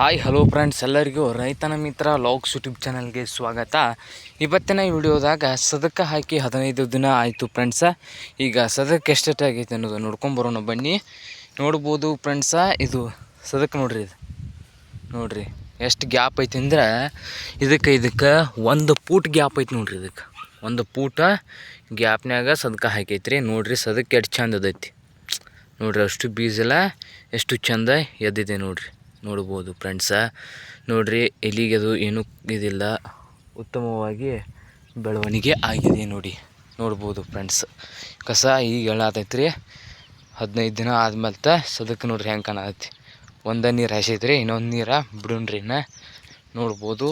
Hi hello friends ಎಲ್ಲರಿಗೂ ರೈತನ ಮಿತ್ರ ಲಾಗ್ಸ್ ಯೂಟ್ಯೂಬ್ ಚಾನಲ್ಗೆ ಸ್ವಾಗತ. ಇವತ್ತಿನ ವಿಡಿಯೋದಾಗ ಸದಕ ಹಾಕಿ ಹದಿನೈದು ದಿನ ಆಯಿತು ಫ್ರೆಂಡ್ಸ ಈಗ ಸದಕ್ಕೆ ಎಷ್ಟೆಷ್ಟು ಆಗೈತೆ ಅನ್ನೋದು ನೋಡ್ಕೊಂಬರೋಣ ಬನ್ನಿ. ನೋಡ್ಬೋದು ಫ್ರೆಂಡ್ಸ ಇದು ಸದಕ್ಕೆ ನೋಡ್ರಿ ಇದು. ನೋಡ್ರಿ, ಎಷ್ಟು ಗ್ಯಾಪ್ ಐತಿ ಅಂದ್ರೆ ಇದಕ್ಕೆ ಇದಕ್ಕೆ ಒಂದು ಪೂಟ್ ಗ್ಯಾಪ್ ಐತಿ ನೋಡ್ರಿ ಇದಕ್ಕೆ. ಒಂದು ಪೂಟ ಗ್ಯಾಪ್ನ್ಯಾಗ ಸದಕ ಹಾಕೈತ್ರಿ. ನೋಡ್ರಿ ಸದಕ್ಕೆ ಎಷ್ಟು ಚಂದ ಅದೈತಿ ನೋಡ್ರಿ ಅಷ್ಟು ಬೀಜಲ್ಲ ಎಷ್ಟು ಚಂದ ಎದ್ದಿದೆ ನೋಡ್ರಿ. ನೋಡ್ಬೋದು ಫ್ರೆಂಡ್ಸ ನೋಡ್ರಿ ಅದು ಏನೂ ಇದಿಲ್ಲ. ಉತ್ತಮವಾಗಿ ಬೆಳವಣಿಗೆ ಆಗಿದೆ ನೋಡಿ. ನೋಡ್ಬೋದು ಫ್ರೆಂಡ್ಸ್ ಕಸ ಈಗ ಎಳ್ಳಾತೈತ್ರಿ ಹದಿನೈದು ದಿನ ಆದ್ಮೇಲೆ ಸದಕ್ಕೆ ನೋಡ್ರಿ ಹೆಂಗೆ ಕಾಣತೈತಿ ಒಂದೇ ನೀರು ಹಾಸೈತ್ರಿ ಇನ್ನೊಂದು ನೀರು ಬಿಡೋಣ್ರಿ ಇನ್ನು. ನೋಡ್ಬೋದು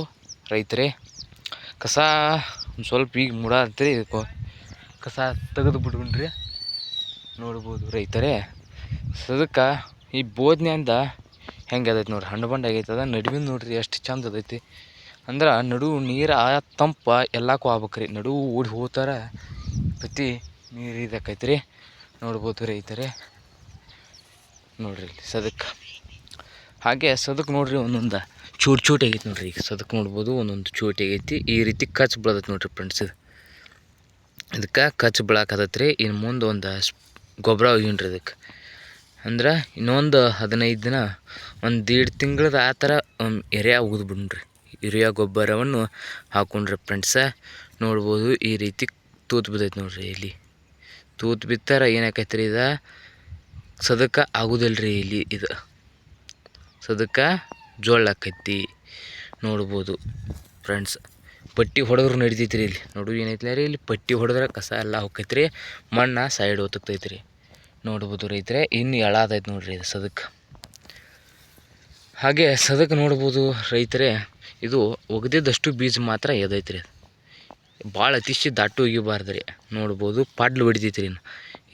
ರೈತರೇ. ಕಸ ಒಂದು ಸ್ವಲ್ಪ ಈಗ ಮುಡಾತ್ರಿ ಇದಕ್ಕೆ ಕಸ ತೆಗೆದು ಬಿಡ್ಬಿಡ್ರಿ ನೋಡ್ಬೋದು ರೈತರೇ. ಸದಕ್ಕೆ ಈ ಬೋದ್ನ್ಯಾಂದ ಹೆಂಗೆ ಅದೈತೆ ನೋಡ್ರಿ, ಹಣ್ಣು ಬಂಡ ಆಗೈತದ ನಡುವಿನ ನೋಡ್ರಿ ಎಷ್ಟು ಚಂದ ಅದೈತಿ. ಅಂದ್ರೆ ನಡು ನೀರು ಆ ತಂಪ ಎಲ್ಲಕ್ಕೂ ಆಗ್ಬೇಕ್ರಿ, ನಡು ಓಡಿ ಹೋಗ್ತಾರ ಪ್ರತಿ ನೀರು ಇದಕ್ಕೈತೆ ರೀ ನೋಡ್ಬೋದು ರೈತರೇ ನೋಡ್ರಿ ಇಲ್ಲಿ ಸದಕ್ಕೆ ಹಾಗೆ ಸದಕ್ಕೆ ನೋಡ್ರಿ ಒಂದೊಂದು ಚೂಟ್ ಚೂಟ್ ಆಗೈತೆ ನೋಡ್ರಿ ಈಗ ಸದಕ್ಕೆ ನೋಡ್ಬೋದು, ಒಂದೊಂದು ಚೂಟ್ ಆಗೈತಿ. ಈ ರೀತಿ ಕಚ್ ಬೀಳತೈತಿ ನೋಡ್ರಿ ಫ್ರೆಂಡ್ಸ್ ಇದು. ಇದಕ್ಕೆ ಕಚ್ ಬೀಳಾಕತ್ತೈತಿ ರೀ ಇನ್ನು ಮುಂದೆ ಒಂದು ಗೊಬ್ಬರ ಹೋಗಿನ್ರಿ ಇದಕ್ಕೆ. ಅಂದ್ರೆ ಇನ್ನೊಂದು ಹದಿನೈದು ದಿನ, ಒಂದು ದೀಡ್ ತಿಂಗಳದ ಆ ಥರ ಎರೆ ಉಗಿದು ಬಿಡ್ರಿ. ಯೂರಿಯಾ ಗೊಬ್ಬರವನ್ನು ಹಾಕೊಂಡ್ರಿ ಫ್ರೆಂಡ್ಸ ನೋಡ್ಬೋದು ಈ ರೀತಿ ತೂತು ಬಿದ್ದೈತೆ ನೋಡ್ರಿ ಇಲ್ಲಿ ತೂತು ಬಿತ್ತಾರ ಏನಾಕೈತೆ ರೀ ಇದು? ಸದಕ್ಕೆ ಆಗೋದಿಲ್ಲ ರೀ ಇಲ್ಲಿ ಇದು. ಸದಕ್ಕೆ ಜೋಳ ಆಕೈತಿ. ನೋಡ್ಬೋದು ಫ್ರೆಂಡ್ಸ್ ಪಟ್ಟಿ ಹೊಡೆದ್ರು ನಡಿತೈತಿ ರೀ ಇಲ್ಲಿ. ನೋಡು ಏನೈತಿ ರೀ ಇಲ್ಲಿ ಪಟ್ಟಿ ಹೊಡೆದ್ರೆ ಕಸ ಎಲ್ಲ ಹೋಗ್ತೈತೆ ರೀ ಮಣ್ಣು ಸೈಡ್ ಹೋಗ್ತೈತೆ ರೀ ನೋಡ್ಬೋದು ರೈತರೆ. ಇನ್ನು ಎಳಾದೈತೆ ನೋಡ್ರಿ ಇದು ಸದಕ್ಕೆ ಹಾಗೆ ಸದಕ್ಕೆ ನೋಡ್ಬೋದು ರೈತರೆ, ಇದು ಒಗೆದಿದ್ದಷ್ಟು ಬೀಜ ಮಾತ್ರ ಎದೈತೆ ರೀ ಭಾಳ ಅತಿಶಿ ದಾಟು ಒಗಿಬಾರ್ದು ರೀ ನೋಡ್ಬೋದು ಪಡ್ಲು ಹೊಡಿತೈತಿ ರೀ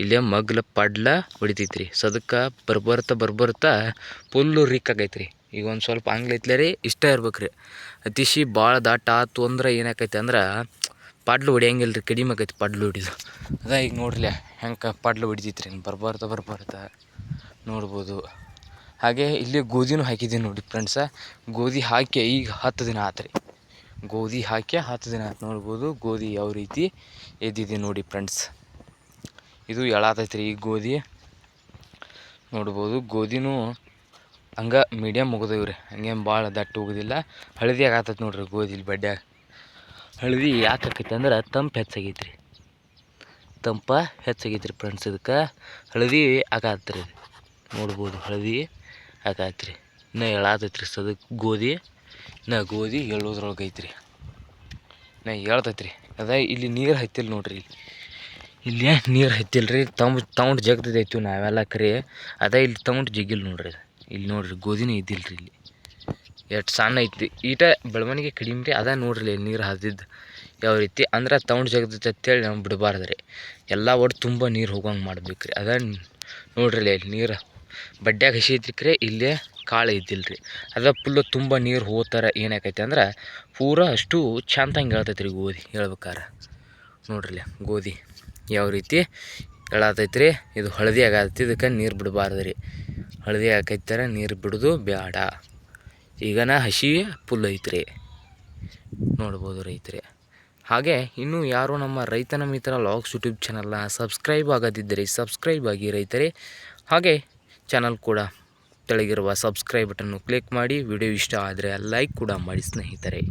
ಇಲ್ಲೇ ಮಗ್ಲ ಪಡ್ಲ ಹೊಡಿತೈತೆ ರೀ ಸದಕ್ಕೆ ಬರ್ಬರ್ತಾ ಬರ್ಬರ್ತಾ ಫುಲ್ಲು ರಿಕ್ ಆಗೈತೆ ರೀ ಈಗ ಒಂದು ಸ್ವಲ್ಪ ಆಂಗ್ಲ ಐತ್ಲೆ ರೀ, ಇಷ್ಟ ಇರ್ಬೇಕು ರೀ ಅತಿಶಿ ಭಾಳ ದಾಟ ಆತು ಅಂದ್ರೆ ಏನಾಕೈತೆ ಅಂದ್ರೆ ಪಡ್ಲು ಹೊಡಿಯಂಗಿಲ್ಲ ರೀ ಕಡಿಮೆ ಆಗೈತಿ ಪಡ್ಲು ಹೊಡಿದು. ಅದ ಈಗ ನೋಡ್ರಿ ಹೆಂಗೆ ಪಡ್ಲು ಹೊಡಿತೈತ್ರಿ ಬರ್ಬಾರ್ದು ಬರ್ಬಾರ್ದು. ನೋಡ್ಬೋದು. ಹಾಗೆ ಇಲ್ಲಿ ಗೋಧಿನೂ ಹಾಕಿದ್ದೀನಿ ನೋಡಿ ಫ್ರೆಂಡ್ಸ ಗೋಧಿ ಹಾಕಿ ಈಗ ಹತ್ತು ದಿನ ಆತು ಗೋಧಿ ಹಾಕಿ ಹತ್ತು ದಿನ ಆತು ನೋಡ್ಬೋದು. ಗೋಧಿ ಯಾವ ರೀತಿ ಎದ್ದಿದೆ ನೋಡಿ ಫ್ರೆಂಡ್ಸ್ ಇದು ಎಳಾತೈತೆ ರೀ ಈ ಗೋಧಿ. ನೋಡ್ಬೋದು, ಗೋಧಿನೂ ಹಂಗೆ ಮೀಡಿಯಮ್ ಮುಗಿದವು ಇವ್ರಿ ಹಂಗೇನು ಭಾಳ ದಟ್ಟ ಹೋಗೋದಿಲ್ಲ ಹಳದಿ ಆತೈತೆ ನೋಡ್ರಿ ಗೋಧಿ ಇಲ್ಲಿ ಬಡ್ಡ್ಯಾಗ ಹಳದಿ ಯಾಕೆ ಆಕೈತೆ ಅಂದ್ರೆ ತಂಪು ಹೆಚ್ಚಾಗೈತೆ ರೀ ತಂಪ ಹೆಚ್ಚಾಗೈತೆ ರೀ ಫ್ರೆಂಡ್ಸ್ ಇದಕ್ಕೆ ಹಳದಿ ಆಗತ್ತೆ ರೀ ನೋಡ್ಬೋದು ಹಳದಿ ಆಗತ್ರಿ. ನಾ ರೀ ಸದಕ್ಕೆ ಗೋಧಿ, ನಾ ಗೋಧಿ ಹೇಳೋದ್ರೊಳಗೆ ಐತ್ರಿ ನಾ ಹೇಳ್ತೈತ್ರಿ. ಅದ ಇಲ್ಲಿ ನೀರು ಹತ್ತಿಲ್ಲ ನೋಡ್ರಿ ಇಲ್ಲಿ. ನೀರು ಹತ್ತಿಲ್ಲ ರೀ ತಮ್ ತೌಂಡ್ ಜಗ್ದೈತಿ ನಾವೆಲ್ಲ ಕರೆ. ಅದ ಇಲ್ಲಿ ತೌಂಡ್ ಜಗ್ಗಿಲ್ಲ ನೋಡ್ರಿ. ಇಲ್ಲಿ ನೋಡ್ರಿ ಗೋಧಿನೇ ಇದ್ದಿಲ್ಲ ರೀ ಇಲ್ಲಿ. ಎಷ್ಟು ಸಣ್ಣ ಐತಿ ಈಟ ಬೆಳವಣಿಗೆ ಕಡಿಮೆ ರೀ ಅದ ನೋಡ್ರಿ ನೀರು ಹರಿದಿದ್ದು. ಯಾವ ರೀತಿ ಅಂದ್ರೆ ತೌಂಡ್ ಜಗದೈತೆ ಅಂತೇಳಿ ನಾವು ಬಿಡಬಾರ್ದು ರೀ ಎಲ್ಲ ಒಟ್ಟು ತುಂಬ ನೀರು ಹೋಗಂಗೆ ಮಾಡ್ಬೇಕು ರೀ ಅದ ನೋಡ್ರಿ ನೀರು ಬಡ್ಡ್ಯಾಗ ಹಸಿ ಐತ್ರಿಕ್ರೆ ಇಲ್ಲೇ ಕಾಳು ಇದ್ದಿಲ್ಲ ರೀ ಅದ ಫುಲ್ಲು ತುಂಬ ನೀರು ಹೋಗ್ತಾರೆ ಏನಾಕೈತೆ ಅಂದ್ರೆ ಪೂರ ಅಷ್ಟು ಚಂದಂಗೆ ಹೇಳ್ತೈತೆ ರೀ ಗೋಧಿ, ಹೇಳ್ಬೇಕಾರೆ. ನೋಡ್ರಿ ಗೋಧಿ ಯಾವ ರೀತಿ ಹೇಳತೈತೆ ರೀ ಇದು ಹಳದಿ ಆಗತ್ತೆ, ಇದಕ್ಕೆ ನೀರು ಬಿಡಬಾರ್ದು ರೀ ಹಳದಿ ಹಾಕೈತಾರೆ ನೀರು ಬಿಡೋದು ಬೇಡ ಈಗನ ಹಸಿ ಫುಲ್ ಐತ್ರಿ. ನೋಡ್ಬೋದು ರೈತರೇ. ಹಾಗೆ ಇನ್ನೂ ಯಾರು ನಮ್ಮ ರೈತನ ಮಿತ್ರ ಲಾಗ್ಸ್ ಯೂಟ್ಯೂಬ್ ಚಾನಲ್ನ ಸಬ್ಸ್ಕ್ರೈಬ್ ಆಗದಿದ್ದರೆ ಸಬ್ಸ್ಕ್ರೈಬ್ ಆಗಿ ರೈತರೇ. ಹಾಗೆ ಚಾನಲ್ ಕೂಡ ತೆಳಗಿರುವ ಸಬ್ಸ್ಕ್ರೈಬ್ ಬಟನ್ನು ಕ್ಲಿಕ್ ಮಾಡಿ. ವಿಡಿಯೋ ಇಷ್ಟ ಆದರೆ ಲೈಕ್ ಕೂಡ ಮಾಡಿ ಸ್ನೇಹಿತರೆ.